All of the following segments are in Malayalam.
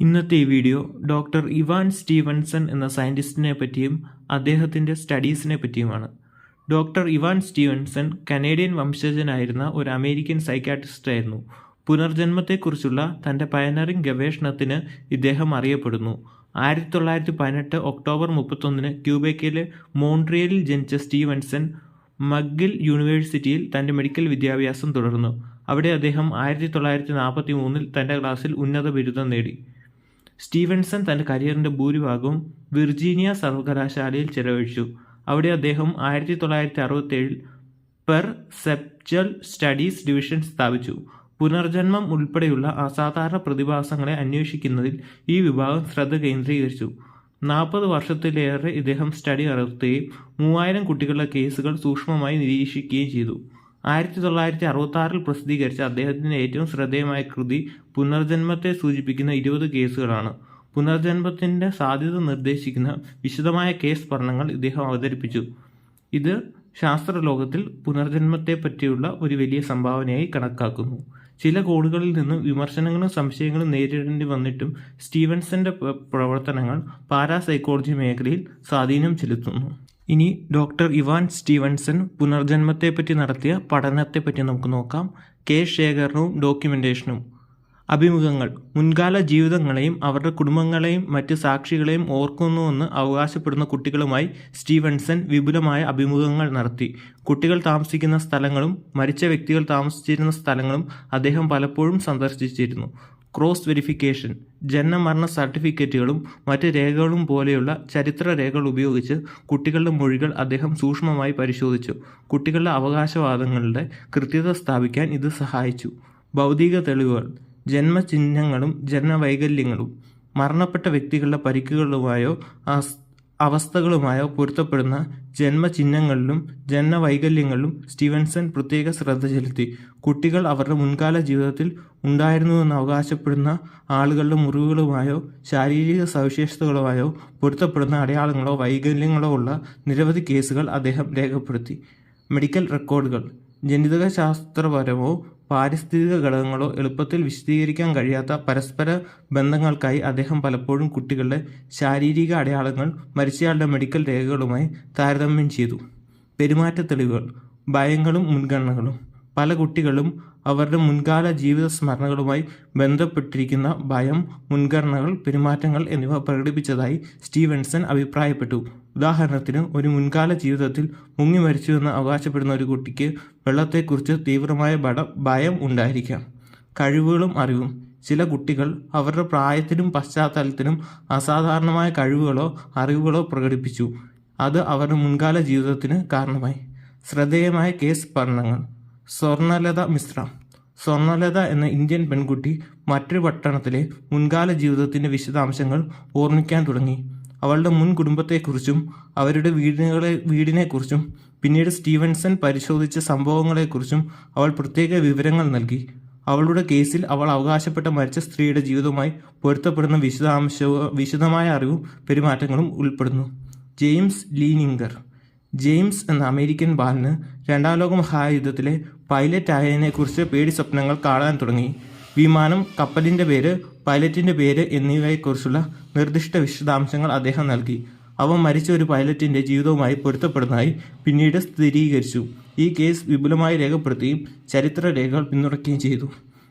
ഇന്നത്തെ ഈ വീഡിയോ ഡോക്ടർ ഇവാൻ സ്റ്റീവൻസൺ എന്ന സയന്റിസ്റ്റിനെ പറ്റിയും അദ്ദേഹത്തിന്റെ സ്റ്റഡീസിനെ പറ്റിയുമാണ്. ഡോക്ടർ ഇവാൻ സ്റ്റീവൻസൺ കനേഡിയൻ വംശജനായിരുന്ന ഒരു അമേരിക്കൻ സൈക്കാട്രിസ്റ്റ് ആയിരുന്നു പുനർജന്മത്തെക്കുറിച്ചുള്ള തന്റെ പയനറിംഗ് ഗവേഷണത്തിന് ഇദ്ദേഹം അറിയപ്പെടുന്നു. ആയിരത്തി തൊള്ളായിരത്തി പതിനെട്ട് ഒക്ടോബർ മുപ്പത്തൊന്നിന് ക്യൂബേക്കയിലെ മോൺട്രിയലിൽ ജനിച്ച സ്റ്റീവൻസൺ മഗ്ഗിൽ യൂണിവേഴ്സിറ്റിയിൽ തന്റെ മെഡിക്കൽ വിദ്യാഭ്യാസം തുടർന്നു. അവിടെ അദ്ദേഹം ആയിരത്തി തൊള്ളായിരത്തി നാൽപ്പത്തി മൂന്നിൽ തന്റെ ക്ലാസ്സിൽ ഉന്നത ബിരുദം നേടി. സ്റ്റീവൻസൺ തന്റെ കരിയറിന്റെ ഭൂരിഭാഗവും വിർജീനിയ സർവകലാശാലയിൽ ചെലവഴിച്ചു. അവിടെ അദ്ദേഹം ആയിരത്തി തൊള്ളായിരത്തി അറുപത്തേഴിൽ പെർ സെപ്ചൽ സ്റ്റഡീസ് ഡിവിഷൻ സ്ഥാപിച്ചു. പുനർജന്മം ഉൾപ്പെടെയുള്ള അസാധാരണ പ്രതിഭാസങ്ങളെ അന്വേഷിക്കുന്നതിൽ ഈ വിഭാഗം ശ്രദ്ധ കേന്ദ്രീകരിച്ചു. നാൽപ്പത് വർഷത്തിലേറെ ഇദ്ദേഹം സ്റ്റഡി നടത്തുകയും മൂവായിരം കുട്ടികളുടെ കേസുകൾ സൂക്ഷ്മമായി നിരീക്ഷിക്കുകയും ചെയ്തു. ആയിരത്തി തൊള്ളായിരത്തി അറുപത്തി പ്രസിദ്ധീകരിച്ച അദ്ദേഹത്തിന്റെ ഏറ്റവും ശ്രദ്ധേയമായ കൃതി പുനർജന്മത്തെ സൂചിപ്പിക്കുന്ന ഇരുപത് കേസുകളാണ്. പുനർജന്മത്തിന്റെ സാധ്യത നിർദ്ദേശിക്കുന്ന വിശദമായ കേസ് പഠനങ്ങൾ ഇദ്ദേഹം അവതരിപ്പിച്ചു. ഇത് ശാസ്ത്രലോകത്തിൽ പുനർജന്മത്തെ പറ്റിയുള്ള ഒരു വലിയ സംഭാവനയായി കണക്കാക്കുന്നു. ചില കോഡുകളിൽ നിന്നും വിമർശനങ്ങളും സംശയങ്ങളും നേരിടേണ്ടി വന്നിട്ടും സ്റ്റീവൻസന്റെ പ്രവർത്തനങ്ങൾ പാരാസൈക്കോളജി മേഖലയിൽ സ്വാധീനം ചെലുത്തുന്നു. ഇനി ഡോക്ടർ ഇവാൻ സ്റ്റീവൻസൺ പുനർജന്മത്തെപ്പറ്റി നടത്തിയ പഠനത്തെപ്പറ്റി നമുക്ക് നോക്കാം. കെ ശേഖരണവും ഡോക്യുമെന്റേഷനും അഭിമുഖങ്ങൾ. മുൻകാല ജീവിതങ്ങളെയും അവരുടെ കുടുംബങ്ങളെയും മറ്റ് സാക്ഷികളെയും ഓർക്കുന്നുവെന്ന് അവകാശപ്പെടുന്ന കുട്ടികളുമായി സ്റ്റീവൻസൺ വിപുലമായ അഭിമുഖങ്ങൾ നടത്തി. കുട്ടികൾ താമസിക്കുന്ന സ്ഥലങ്ങളും മരിച്ച വ്യക്തികൾ താമസിച്ചിരുന്ന സ്ഥലങ്ങളും അദ്ദേഹം പലപ്പോഴും സന്ദർശിച്ചിരുന്നു. ക്രോസ് വെരിഫിക്കേഷൻ ജനനമരണ സർട്ടിഫിക്കറ്റുകളും മറ്റ് രേഖകളും പോലെയുള്ള ചരിത്ര രേഖകൾ ഉപയോഗിച്ച് കുട്ടികളുടെ മൊഴികൾ അദ്ദേഹം സൂക്ഷ്മമായി പരിശോധിച്ചു. കുട്ടികളുടെ അവകാശവാദങ്ങളുടെ കൃത്യത സ്ഥാപിക്കാൻ ഇത് സഹായിച്ചു. ഭൗതിക തെളിവുകൾ ജന്മചിഹ്നങ്ങളും ജനനവൈകല്യങ്ങളും മരണപ്പെട്ട വ്യക്തികളുടെ പരിക്കുകളുമായോ അവസ്ഥകളുമായോ പൊരുത്തപ്പെടുന്ന ജന്മചിഹ്നങ്ങളിലും ജനനവൈകല്യങ്ങളിലും സ്റ്റീവൻസൺ പ്രത്യേക ശ്രദ്ധ ചെലുത്തി. കുട്ടികൾ അവരുടെ മുൻകാല ജീവിതത്തിൽ ഉണ്ടായിരുന്നുവെന്ന് അവകാശപ്പെടുന്ന ആളുകളുടെ മുറിവുകളുമായോ ശാരീരിക സവിശേഷതകളുമായോ പൊരുത്തപ്പെടുന്ന അടയാളങ്ങളോ വൈകല്യങ്ങളോ ഉള്ള നിരവധി കേസുകൾ അദ്ദേഹം രേഖപ്പെടുത്തി. മെഡിക്കൽ റെക്കോർഡുകൾ. ജനിതകശാസ്ത്രപരമോ പാരിസ്ഥിതിക ഘടകങ്ങളോ എളുപ്പത്തിൽ വിശദീകരിക്കാൻ കഴിയാത്ത പരസ്പര ബന്ധങ്ങൾക്കായി അദ്ദേഹം പലപ്പോഴും കുട്ടികളുടെ ശാരീരിക അടയാളങ്ങൾ മരിച്ചയാളുടെ മെഡിക്കൽ രേഖകളുമായി താരതമ്യം ചെയ്തു. പെരുമാറ്റ തെളിവുകൾ ഭയങ്ങളും മുൻഗണനകളും. പല കുട്ടികളും അവരുടെ മുൻകാല ജീവിത സ്മരണകളുമായി ബന്ധപ്പെട്ടിരിക്കുന്ന ഭയം മുൻഗണനകൾ പെരുമാറ്റങ്ങൾ എന്നിവ പ്രകടിപ്പിച്ചതായി സ്റ്റീവൻസൺ അഭിപ്രായപ്പെട്ടു. ഉദാഹരണത്തിന് ഒരു മുൻകാല ജീവിതത്തിൽ മുങ്ങി മരിച്ചുവെന്ന് അവകാശപ്പെടുന്ന ഒരു കുട്ടിക്ക് വെള്ളത്തെക്കുറിച്ച് തീവ്രമായ ബട ഭയം ഉണ്ടായിരിക്കാം. കഴിവുകളും അറിവും. ചില കുട്ടികൾ അവരുടെ പ്രായത്തിനും പശ്ചാത്തലത്തിനും അസാധാരണമായ കഴിവുകളോ അറിവുകളോ പ്രകടിപ്പിച്ചു. അത് അവരുടെ മുൻകാല ജീവിതത്തിന് കാരണമായി. ശ്രദ്ധേയമായ കേസ് പഠനങ്ങൾ. സ്വർണലത മിശ്ര. സ്വർണലത എന്ന ഇന്ത്യൻ പെൺകുട്ടി മറ്റൊരു പട്ടണത്തിലെ മുൻകാല ജീവിതത്തിന്റെ വിശദാംശങ്ങൾ ഓർമ്മിക്കാൻ തുടങ്ങി. അവളുടെ മുൻ കുടുംബത്തെക്കുറിച്ചും അവരുടെ വീടിനുകളെ വീടിനെക്കുറിച്ചും പിന്നീട് സ്റ്റീവൻസൺ പരിശോധിച്ച സംഭവങ്ങളെക്കുറിച്ചും അവൾ പ്രത്യേക വിവരങ്ങൾ നൽകി. അവളുടെ കേസിൽ അവൾ അവകാശപ്പെട്ട മരിച്ച സ്ത്രീയുടെ ജീവിതവുമായി പൊരുത്തപ്പെടുന്ന വിശദാംശ വിശദമായ അറിവും പെരുമാറ്റങ്ങളും ഉൾപ്പെടുന്നു. ജെയിംസ് ലീനിങ്കർ ജെയിംസ് എന്ന അമേരിക്കൻ ബാലന് രണ്ടാം ലോക മഹായുദ്ധത്തിലെ പൈലറ്റ് ആയതിനെക്കുറിച്ച് പേടി സ്വപ്നങ്ങൾ കാണാൻ തുടങ്ങി. വിമാനം കപ്പലിന്റെ പേര് പൈലറ്റിന്റെ പേര് എന്നിവയെക്കുറിച്ചുള്ള നിർദ്ദിഷ്ട വിശദാംശങ്ങൾ അദ്ദേഹം നൽകി. അവ മരിച്ച ഒരു പൈലറ്റിന്റെ ജീവിതവുമായി പൊരുത്തപ്പെടുന്നതായി പിന്നീട് സ്ഥിരീകരിച്ചു. ഈ കേസ് വിപുലമായി രേഖപ്പെടുത്തുകയും ചരിത്ര രേഖകൾ പിന്തുണയ്ക്കുകയും ചെയ്തു.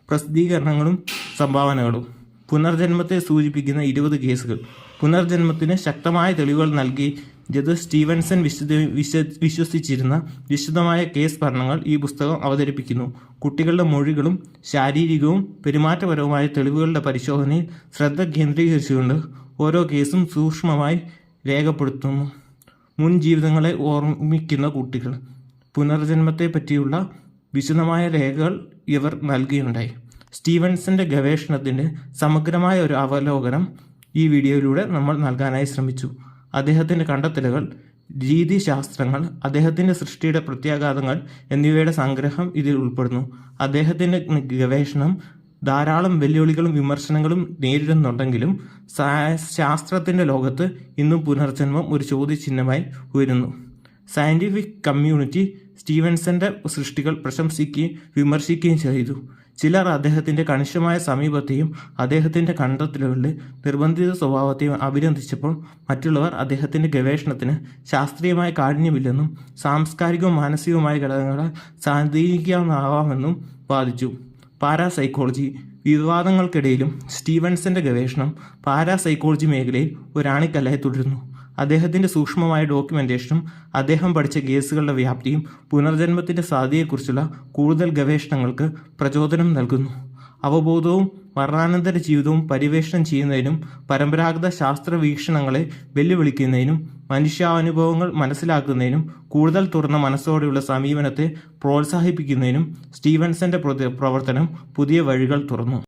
പ്രസിദ്ധീകരണങ്ങളും സംഭാവനകളും. പുനർജന്മത്തെ സൂചിപ്പിക്കുന്ന ഇരുപത് കേസുകൾ. പുനർജന്മത്തിന് ശക്തമായ തെളിവുകൾ നൽകി ജത് സ്റ്റീവൻസൺ വിശദ വിശ വിശ്വസിച്ചിരുന്ന വിശദമായ കേസ് പഠനങ്ങൾ ഈ പുസ്തകം അവതരിപ്പിക്കുന്നു. കുട്ടികളുടെ മൊഴികളും ശാരീരികവും പെരുമാറ്റപരവുമായ തെളിവുകളുടെ പരിശോധനയിൽ ശ്രദ്ധ കേന്ദ്രീകരിച്ചുകൊണ്ട് ഓരോ കേസും സൂക്ഷ്മമായി രേഖപ്പെടുത്തുന്നു. മുൻ ജീവിതങ്ങളെ ഓർമ്മിക്കുന്ന കുട്ടികൾ. പുനർജന്മത്തെ പറ്റിയുള്ള വിശദമായ രേഖകൾ ഇവർ നൽകിയുണ്ടായി. സ്റ്റീവൻസന്റെ ഗവേഷണത്തിന്റെ സമഗ്രമായ ഒരു അവലോകനം ഈ വീഡിയോയിലൂടെ നമ്മൾ നൽകാനായി ശ്രമിച്ചു. അദ്ദേഹത്തിന്റെ കണ്ടെത്തലുകൾ രീതിശാസ്ത്രങ്ങൾ അദ്ദേഹത്തിന്റെ സൃഷ്ടിയുടെ പ്രത്യാഘാതങ്ങൾ എന്നിവയുടെ സംഗ്രഹം ഇതിൽ ഉൾപ്പെടുന്നു. അദ്ദേഹത്തിന്റെ ഗവേഷണം ധാരാളം വെല്ലുവിളികളും വിമർശനങ്ങളും നേരിടുന്നുണ്ടെങ്കിലും ശാസ്ത്രത്തിന്റെ ലോകത്ത് ഇന്നും പുനർജന്മം ഒരു ചോദ്യചിഹ്നമായി ഉയരുന്നു. സയന്റിഫിക് കമ്മ്യൂണിറ്റി സ്റ്റീവൻസന്റെ സൃഷ്ടികൾ പ്രശംസിക്കുകയും വിമർശിക്കുകയും ചെയ്തു. ചിലർ അദ്ദേഹത്തിന്റെ കണിശമായ സമീപത്തെയും അദ്ദേഹത്തിന്റെ കണ്ടെത്തലുകളുടെ നിർബന്ധിത സ്വഭാവത്തെയും അഭിനന്ദിച്ചപ്പോൾ മറ്റുള്ളവർ അദ്ദേഹത്തിന്റെ ഗവേഷണത്തിന് ശാസ്ത്രീയമായ കാഠിന്യമില്ലെന്നും സാംസ്കാരികവും മാനസികവുമായ ഘടകങ്ങളെ സ്വാധീനിക്കാവുന്നതാവാമെന്നും വാദിച്ചു. പാരാസൈക്കോളജി വിവാദങ്ങൾക്കിടയിലും സ്റ്റീവൻസന്റെ ഗവേഷണം പാരാസൈക്കോളജി മേഖലയിൽ ഒരാണിക്കല്ലായി തുടരുന്നു. അദ്ദേഹത്തിന്റെ സൂക്ഷ്മമായ ഡോക്യുമെന്റേഷനും അദ്ദേഹം പഠിച്ച കേസുകളുടെ വ്യാപ്തിയും പുനർജന്മത്തിന്റെ സാധ്യതയെക്കുറിച്ചുള്ള കൂടുതൽ ഗവേഷണങ്ങൾക്ക് പ്രചോദനം നൽകുന്നു. അവബോധവും മരണാനന്തര ജീവിതവും പര്യവേഷണം ചെയ്യുന്നതിനും പരമ്പരാഗത ശാസ്ത്ര വീക്ഷണങ്ങളെ വെല്ലുവിളിക്കുന്നതിനും മനുഷ്യാനുഭവങ്ങൾ മനസ്സിലാക്കുന്നതിനും കൂടുതൽ തുറന്ന മനസ്സോടെയുള്ള സമീപനത്തെ പ്രോത്സാഹിപ്പിക്കുന്നതിനും സ്റ്റീവൻസന്റെ പ്രവർത്തനം പുതിയ വഴികൾ തുറന്നു.